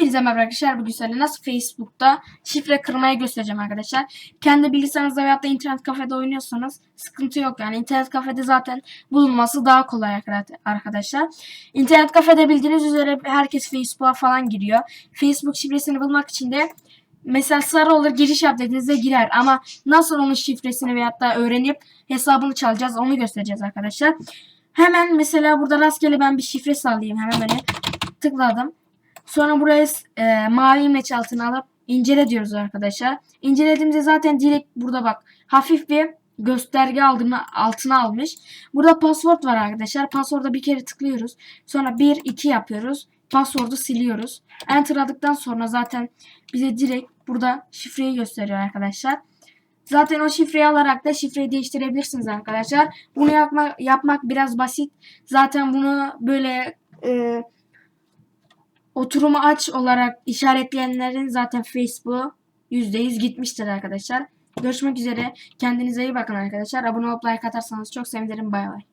Hepinize merhaba arkadaşlar. Bugün size nasıl Facebook'ta şifre kırmayı göstereceğim arkadaşlar. Kendi bilgisayarınızda veyahut da internet kafede oynuyorsanız sıkıntı yok. Yani internet kafede zaten bulunması daha kolay arkada- arkadaşlar. İnternet kafede bildiğiniz üzere herkes Facebook'a falan giriyor. Facebook şifresini bulmak için de mesela sarı olur giriş yap dediğinizde girer. Ama nasıl onun şifresini veyahut da öğrenip hesabını çalacağız onu göstereceğiz arkadaşlar. Hemen mesela burada rastgele ben bir şifre sallayayım. Hemen böyle tıkladım. Sonra buraya e, mavi meç altına alıp incele diyoruz arkadaşlar. İncelediğimizde zaten direkt burada bak hafif bir gösterge aldığını altına almış. Burada password var arkadaşlar. Password'a bir kere tıklıyoruz. Sonra 1 2 yapıyoruz. Password'u siliyoruz. Enter'ladıktan sonra zaten bize direkt burada şifreyi gösteriyor arkadaşlar. Zaten o şifreyi alarak da şifreyi değiştirebilirsiniz arkadaşlar. Bunu yapmak, yapmak biraz basit. Zaten bunu böyle e, oturumu aç olarak işaretleyenlerin zaten Facebook'u %100 gitmiştir arkadaşlar. Görüşmek üzere. Kendinize iyi bakın arkadaşlar. Abone olup like atarsanız çok sevinirim. Bay bay.